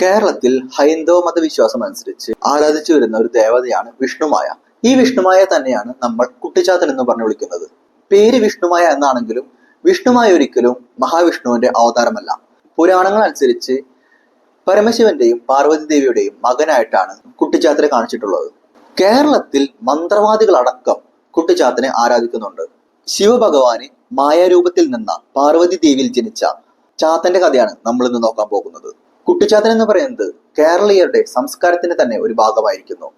കേരളത്തിൽ ഹൈന്ദവ മതവിശ്വാസം അനുസരിച്ച് ആരാധിച്ചു വരുന്ന ഒരു ദേവതയാണ് വിഷ്ണുമായ. ഈ വിഷ്ണുമായ തന്നെയാണ് നമ്മൾ കുട്ടിച്ചാത്തൻ എന്ന് പറഞ്ഞു വിളിക്കുന്നത്. പേര് വിഷ്ണുമായ എന്നാണെങ്കിലും വിഷ്ണുമായ ഒരിക്കലും മഹാവിഷ്ണുവിന്റെ അവതാരമല്ല. പുരാണങ്ങൾ അനുസരിച്ച് പരമശിവന്റെയും പാർവതി ദേവിയുടെയും മകനായിട്ടാണ് കുട്ടിച്ചാത്തനെ കാണിച്ചിട്ടുള്ളത്. കേരളത്തിൽ മന്ത്രവാദികളടക്കം കുട്ടിച്ചാത്തനെ ആരാധിക്കുന്നുണ്ട്. ശിവഭഗവാന് മായാരൂപത്തിൽ നിന്ന പാർവതി ദേവിയിൽ ജനിച്ച ചാത്തന്റെ കഥയാണ് നമ്മൾ ഇന്ന് നോക്കാൻ പോകുന്നത്. കുട്ടിച്ചാത്തൻ എന്ന് പറയുന്നത് കേരളീയരുടെ സംസ്കാരത്തിന് തന്നെ ഒരു ഭാഗമായിരിക്കുന്നു.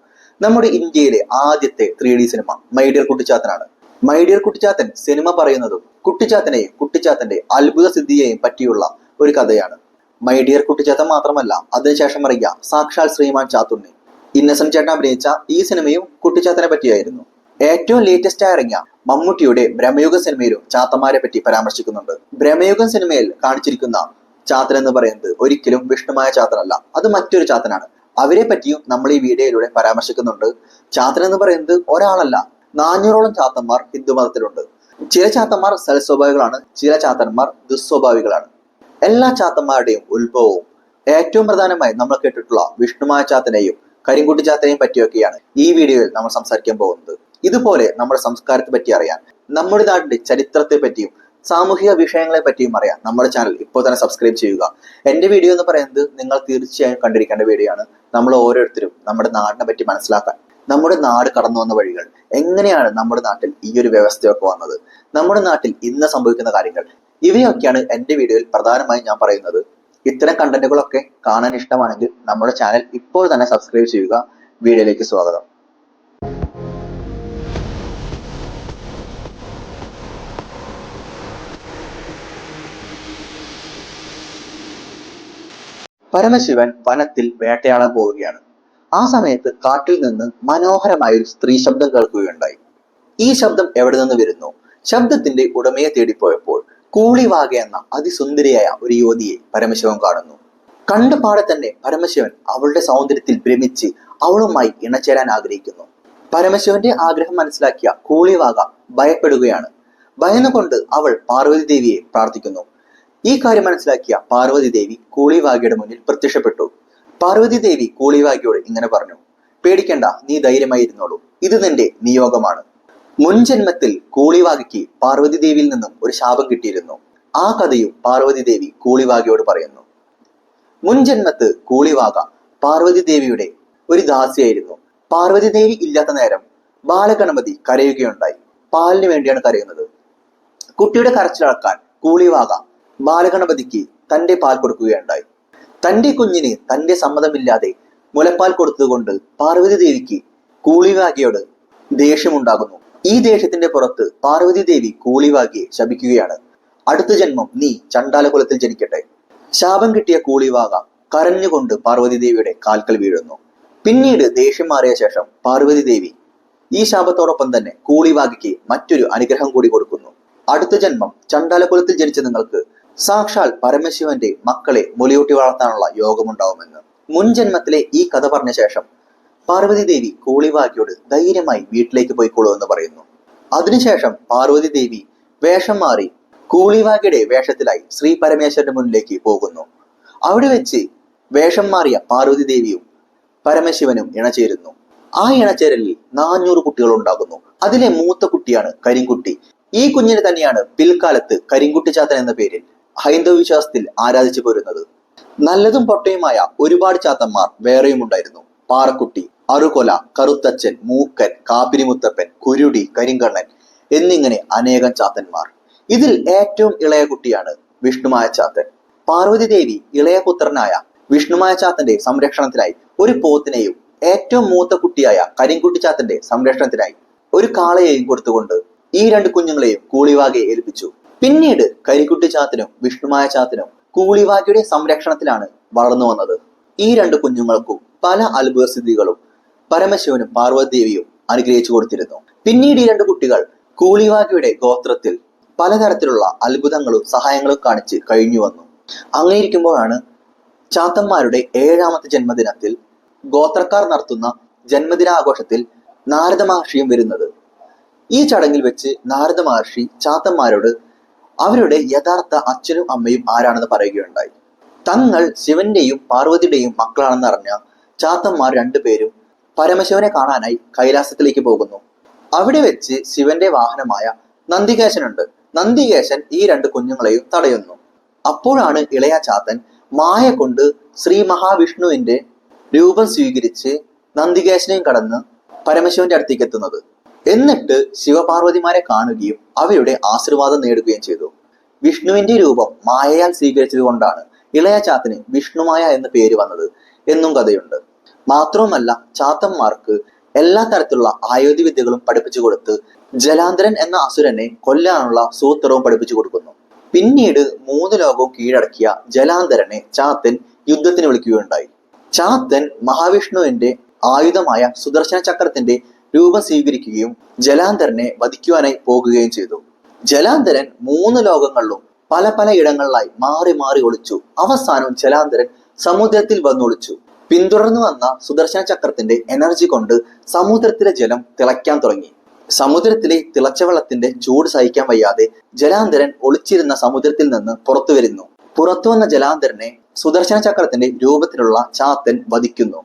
നമ്മുടെ ഇന്ത്യയിലെ ആദ്യത്തെ three D cinema my dear കുട്ടിച്ചാത്തനാണ്. My dear Kuttichathan cinema പറയുന്നതും കുട്ടിച്ചാത്തനെയും കുട്ടിച്ചാത്തന്റെ അത്ഭുത സിദ്ധിയെയും പറ്റിയുള്ള ഒരു കഥയാണ്. മൈഡിയർ കുട്ടിച്ചാത്തൻ മാത്രമല്ല അതിനുശേഷം അറിയ സാക്ഷാൽ ശ്രീമാൻ ചാത്തുണ്ണി. ഇന്നസെന്റ് ചേട്ടൻ അഭിനയിച്ച ഈ സിനിമയും കുട്ടിച്ചാത്തനെ പറ്റിയായിരുന്നു. ഏറ്റവും ലേറ്റസ്റ്റ് ആയി ഇറങ്ങിയ മമ്മൂട്ടിയുടെ ബ്രഹ്മയുഗ സിനിമയിലും ചാത്തന്മാരെ പറ്റി പരാമർശിക്കുന്നുണ്ട്. ബ്രഹ്മയുഗം സിനിമയിൽ കാണിച്ചിരിക്കുന്ന ചാത്തൻ എന്ന് പറയുന്നത് ഒരിക്കലും വിഷ്ണുമായ ചാത്തനല്ല. അത് മറ്റൊരു ചാത്തനാണ്. അവരെ പറ്റിയും നമ്മൾ ഈ വീഡിയോയിലൂടെ പരാമർശിക്കുന്നുണ്ട്. ചാത്തൻ എന്ന് പറയുന്നത് ഒരാളല്ല. നാനൂറോളം ചാത്തന്മാർ ഹിന്ദു മതത്തിലുണ്ട്. ചില ചാത്തന്മാർ സൽസ്വഭാവികളാണ് ചില ചാത്തന്മാർ ദുസ്വഭാവികളാണ് എല്ലാ ചാത്തന്മാരുടെയും ഉത്ഭവവും ഏറ്റവും പ്രധാനമായി നമ്മൾ കേട്ടിട്ടുള്ള വിഷ്ണുമായ ചാത്തനെയും കരിങ്കുട്ടി ചാത്തനെയും പറ്റിയൊക്കെയാണ് ഈ വീഡിയോയിൽ നമ്മൾ സംസാരിക്കാൻ പോകുന്നത്. ഇതുപോലെ നമ്മുടെ സംസ്കാരത്തെ പറ്റി അറിയാൻ നമ്മുടെ നാടിന്റെ ചരിത്രത്തെ പറ്റിയും സാമൂഹിക വിഷയങ്ങളെ പറ്റിയും അറിയാം. നമ്മുടെ ചാനൽ ഇപ്പോൾ തന്നെ സബ്സ്ക്രൈബ് ചെയ്യുക. എന്റെ വീഡിയോ എന്ന് പറയുന്നത് നിങ്ങൾ തീർച്ചയായും കണ്ടിരിക്കേണ്ട വീഡിയോ ആണ്. നമ്മൾ ഓരോരുത്തരും നമ്മുടെ നാടിനെ പറ്റി മനസ്സിലാക്കാൻ നമ്മുടെ നാട് കടന്നു വന്ന വഴികൾ എങ്ങനെയാണ് നമ്മുടെ നാട്ടിൽ ഈ ഒരു വ്യവസ്ഥയൊക്കെ വന്നത് നമ്മുടെ നാട്ടിൽ ഇന്ന് സംഭവിക്കുന്ന കാര്യങ്ങൾ. ഇവയൊക്കെയാണ് എന്റെ വീഡിയോയിൽ പ്രധാനമായും ഞാൻ പറയുന്നത്. ഇത്തരം കണ്ടന്റുകളൊക്കെ കാണാൻ ഇഷ്ടമാണെങ്കിൽ നമ്മുടെ ചാനൽ ഇപ്പോൾ തന്നെ സബ്സ്ക്രൈബ് ചെയ്യുക. വീഡിയോയിലേക്ക് സ്വാഗതം. പരമശിവൻ വനത്തിൽ വേട്ടയാടാൻ പോവുകയാണ്. ആ സമയത്ത് കാട്ടിൽ നിന്ന് മനോഹരമായ ഒരു സ്ത്രീ ശബ്ദം കേൾക്കുകയുണ്ടായി. ഈ ശബ്ദം എവിടെ നിന്ന് വരുന്നു? ശബ്ദത്തിന്റെ ഉടമയെ തേടിപ്പോയപ്പോൾ കൂളിവാക എന്ന അതിസുന്ദരിയായ ഒരു യുവതിയെ പരമശിവൻ കാണുന്നു. കണ്ടുപാടെ തന്നെ പരമശിവൻ അവളുടെ സൗന്ദര്യത്തിൽ ഭ്രമിച്ച് അവളുമായി ഇണചേരാൻ ആഗ്രഹിക്കുന്നു. പരമശിവന്റെ ആഗ്രഹം മനസ്സിലാക്കിയ കൂളിവാക ഭയപ്പെടുകയാണ്. ഭയന്നുകൊണ്ട് അവൾ പാർവതി ദേവിയെ പ്രാർത്ഥിക്കുന്നു. ഈ കാര്യം മനസ്സിലാക്കിയ പാർവതി ദേവി കൂളിവാഗിയുടെ മുന്നിൽ പ്രത്യക്ഷപ്പെട്ടു. പാർവതി ദേവി കൂളിവാഗിയോട് ഇങ്ങനെ പറഞ്ഞു പേടിക്കണ്ട നീ ധൈര്യമായിരുന്നോളൂ ഇത് നിന്റെ നിയോഗമാണ്. മുൻ ജന്മത്തിൽ കൂളിവാഗിക്ക് പാർവതി ദേവിയിൽ നിന്നും ഒരു ശാപം കിട്ടിയിരുന്നു. ആ കഥയും പാർവതി ദേവി കൂളിവാഗിയോട് പറയുന്നു. മുൻ ജന്മത്ത് കൂളിവാക പാർവതി ദേവിയുടെ ഒരു ദാസിയായിരുന്നു. പാർവതി ദേവി ഇല്ലാത്ത നേരം ബാലഗണപതി കരയുകയുണ്ടായി. പാലിന് വേണ്ടിയാണ് കരയുന്നത്. കുട്ടിയുടെ കരച്ചിലടക്കാൻ കൂളിവാക ബാലഗണപതിക്ക് തന്റെ പാൽ കൊടുക്കുകയുണ്ടായി. തന്റെ കുഞ്ഞിന് തന്റെ സമ്മതമില്ലാതെ മുലപ്പാൽ കൊടുത്തതുകൊണ്ട് പാർവതി ദേവിക്ക് കൂളിവാകിയോട് ദേഷ്യമുണ്ടാകുന്നു. ഈ ദേഷ്യത്തിന്റെ പുറത്ത് പാർവതി ദേവി കൂളിവാകിയെ ശപിക്കുകയാണ്. അടുത്ത ജന്മം നീ ചണ്ടാലകുലത്തിൽ ജനിക്കട്ടെ. ശാപം കിട്ടിയ കൂളിവാക കരഞ്ഞുകൊണ്ട് പാർവതി ദേവിയുടെ കാൽക്കൽ വീഴുന്നു. പിന്നീട് ദേഷ്യം മാറിയ ശേഷം പാർവതി ദേവി ഈ ശാപത്തോടൊപ്പം തന്നെ കൂളിവാകിക്ക് മറ്റൊരു അനുഗ്രഹം കൂടി കൊടുക്കുന്നു. അടുത്ത ജന്മം ചണ്ടാലകുലത്തിൽ ജനിച്ച നിങ്ങൾക്ക് സാക്ഷാൽ പരമശിവന്റെ മക്കളെ മുലയൂട്ടി വളർത്താനുള്ള യോഗമുണ്ടാവുമെന്ന് മുൻ ജന്മത്തിലെ ഈ കഥ പറഞ്ഞ ശേഷം പാർവതി ദേവി കൂളിവാക്കിയോട് ധൈര്യമായി വീട്ടിലേക്ക് പോയിക്കോളൂ എന്ന് പറയുന്നു. അതിനുശേഷം പാർവതി ദേവി വേഷം മാറി കൂളിവാക്കിയുടെ വേഷത്തിലായി ശ്രീ പരമേശ്വരന്റെ മുന്നിലേക്ക് പോകുന്നു. അവിടെ വെച്ച് വേഷം മാറിയ പാർവതി ദേവിയും പരമശിവനും ഇണചേരുന്നു. ആ ഇണചേരലിൽ നാനൂറ് കുട്ടികൾ ഉണ്ടാകുന്നു. അതിലെ മൂത്ത കുട്ടിയാണ് കരിങ്കുട്ടി. ഈ കുഞ്ഞിനെ തന്നെയാണ് പിൽക്കാലത്ത് കരിങ്കുട്ടി ചാത്തൻ എന്ന പേരിൽ ഹൈന്ദവ വിശ്വാസത്തിൽ ആരാധിച്ചു പോരുന്നത്? നല്ലതും പൊട്ടയുമായ ഒരുപാട് ചാത്തന്മാർ വേറെയും ഉണ്ടായിരുന്നു. പാറക്കുട്ടി അറുകൊല കറുത്തച്ഛൻ മൂക്കൻ കാപ്പിരിമുത്തപ്പൻ കുരുടി കരിങ്കണ്ണൻ എന്നിങ്ങനെ അനേകം ചാത്തന്മാർ. ഇതിൽ ഏറ്റവും ഇളയ കുട്ടിയാണ് വിഷ്ണുമായ ചാത്തൻ. പാർവതി ദേവി ഇളയ പുത്രനായ വിഷ്ണുമായ ചാത്തന്റെ സംരക്ഷണത്തിനായി ഒരു പോത്തിനെയും ഏറ്റവും മൂത്ത കുട്ടിയായ കരിങ്കുട്ടി ചാത്തന്റെ സംരക്ഷണത്തിനായി ഒരു കാളയെയും കൊടുത്തുകൊണ്ട് ഈ രണ്ട് കുഞ്ഞുങ്ങളെയും കൂളിവാകെ ഏൽപ്പിച്ചു. പിന്നീട് കരിക്കുട്ടി ചാത്തനും വിഷ്ണുമായ ചാത്തനും കൂളിവാക്കിയുടെ സംരക്ഷണത്തിലാണ് വളർന്നു വന്നത്. ഈ രണ്ട് കുഞ്ഞുങ്ങൾക്കും പല അത്ഭുത സ്ഥിതികളും പരമശിവനും പാർവതിദേവിയും അനുഗ്രഹിച്ചു കൊടുത്തിരുന്നു. പിന്നീട് ഈ രണ്ട് കുട്ടികൾ കൂളിവാക്കിയുടെ ഗോത്രത്തിൽ പലതരത്തിലുള്ള അത്ഭുതങ്ങളും സഹായങ്ങളും കാണിച്ച് കഴിഞ്ഞു വന്നു. അങ്ങനെ ഇരിക്കുമ്പോഴാണ് ചാത്തന്മാരുടെ ഏഴാമത്തെ ജന്മദിനത്തിൽ ഗോത്രക്കാർ നടത്തുന്ന ജന്മദിനാഘോഷത്തിൽ നാരദ മഹർഷിയും വരുന്നത്. ഈ ചടങ്ങിൽ വെച്ച് നാരദ മഹർഷി ചാത്തന്മാരോട് അവരുടെ യഥാർത്ഥ അച്ഛനും അമ്മയും ആരാണെന്ന് പറയുകയുണ്ടായി. തങ്ങൾ ശിവന്റെയും പാർവതിയുടെയും മക്കളാണെന്ന് അറിഞ്ഞ ചാത്തന്മാർ രണ്ടുപേരും പരമശിവനെ കാണാനായി കൈലാസത്തിലേക്ക് പോകുന്നു. അവിടെ വെച്ച് ശിവന്റെ വാഹനമായ നന്ദികേശനുണ്ട്. നന്ദികേശൻ ഈ രണ്ട് കുഞ്ഞുങ്ങളെയും തടയുന്നു. അപ്പോഴാണ് ഇളയ ചാത്തൻ മായ കൊണ്ട് ശ്രീ മഹാവിഷ്ണുവിന്റെ രൂപം സ്വീകരിച്ച് നന്ദികേശനെയും കടന്ന് പരമശിവന്റെ അടുത്തേക്ക് എത്തുന്നത്. എന്നിട്ട് ശിവപാർവതിമാരെ കാണുകയും അവയുടെ ആശീർവാദം നേടുകയും ചെയ്തു. വിഷ്ണുവിന്റെ രൂപം മായയാൽ സ്വീകരിച്ചത് കൊണ്ടാണ് ഇളയ ചാത്തന് വിഷ്ണുമായ എന്ന പേര് വന്നത് എന്നും കഥയുണ്ട്. മാത്രവുമല്ല ചാത്തന്മാർക്ക് എല്ലാ തരത്തിലുള്ള ആയുധ വിദ്യകളും പഠിപ്പിച്ചു കൊടുത്ത് ജലാന്തരൻ എന്ന അസുരനെ കൊല്ലാനുള്ള സൂത്രവും പഠിപ്പിച്ചു കൊടുക്കുന്നു. പിന്നീട് മൂന്ന് ലോകവും കീഴടക്കിയ ജലാന്തരനെ ചാത്തൻ യുദ്ധത്തിന് വിളിക്കുകയുണ്ടായി. ചാത്തൻ മഹാവിഷ്ണുവിന്റെ ആയുധമായ സുദർശന ചക്രത്തിന്റെ രൂപം സ്വീകരിക്കുകയും ജലാന്തരനെ വധിക്കുവാനായി പോകുകയും ചെയ്തു. ജലാന്തരൻ മൂന്ന് ലോകങ്ങളിലും പല പല ഇടങ്ങളിലായി മാറി മാറി ഒളിച്ചു. അവസാനം ജലാന്തരൻ സമുദ്രത്തിൽ വന്നൊളിച്ചു പിന്തുടർന്നു വന്ന സുദർശന ചക്രത്തിന്റെ എനർജി കൊണ്ട് സമുദ്രത്തിലെ ജലം തിളയ്ക്കാൻ തുടങ്ങി. സമുദ്രത്തിലെ തിളച്ച വെള്ളത്തിന്റെ ചൂട് സഹിക്കാൻ വയ്യാതെ ജലാന്തരൻ ഒളിച്ചിരുന്ന സമുദ്രത്തിൽ നിന്ന് പുറത്തു വരുന്നു. പുറത്തു വന്ന ജലാന്തരനെ സുദർശന ചക്രത്തിന്റെ രൂപത്തിലുള്ള ചാത്തൻ വധിക്കുന്നു.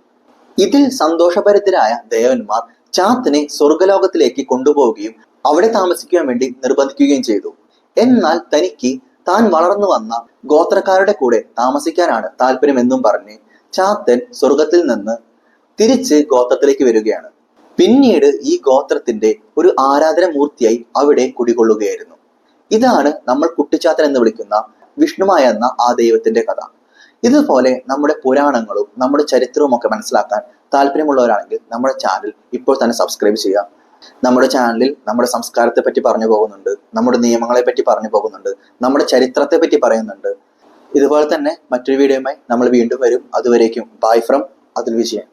ഇതിൽ സന്തോഷഭരിതരായ ദേവന്മാർ ചാത്തനെ സ്വർഗലോകത്തിലേക്ക് കൊണ്ടുപോവുകയും അവിടെ താമസിക്കാൻ വേണ്ടി നിർബന്ധിക്കുകയും ചെയ്തു. എന്നാൽ തനിക്ക് താൻ വളർന്നു വന്ന ഗോത്രക്കാരുടെ കൂടെ താമസിക്കാനാണ് താല്പര്യമെന്നും പറഞ്ഞ് ചാത്തൻ സ്വർഗത്തിൽ നിന്ന് തിരിച്ച് ഗോത്രത്തിലേക്ക് വരികയാണ്. പിന്നീട് ഈ ഗോത്രത്തിന്റെ ഒരു ആരാധന മൂർത്തിയായി അവിടെ കുടികൊള്ളുകയായിരുന്നു. ഇതാണ് നമ്മൾ കുട്ടിച്ചാത്തൻ എന്ന് വിളിക്കുന്ന വിഷ്ണുമായ എന്ന ആ ദൈവത്തിന്റെ കഥ. ഇതുപോലെ നമ്മുടെ പുരാണങ്ങളും നമ്മുടെ ചരിത്രവും ഒക്കെ മനസ്സിലാക്കാൻ താല്പര്യമുള്ളവരാണെങ്കിൽ നമ്മുടെ ചാനൽ ഇപ്പോൾ തന്നെ സബ്സ്ക്രൈബ് ചെയ്യുക. നമ്മുടെ ചാനലിൽ നമ്മുടെ സംസ്കാരത്തെ പറ്റി പറഞ്ഞു പോകുന്നുണ്ട്. നമ്മുടെ നിയമങ്ങളെ പറ്റി പറഞ്ഞു പോകുന്നുണ്ട്. നമ്മുടെ ചരിത്രത്തെ പറ്റി പറയുന്നുണ്ട്. ഇതുപോലെ തന്നെ മറ്റൊരു വീഡിയോയുമായി നമ്മൾ വീണ്ടും വരും. അതുവരേക്കും. ബൈ ഫ്രം അതിൽ വിജയൻ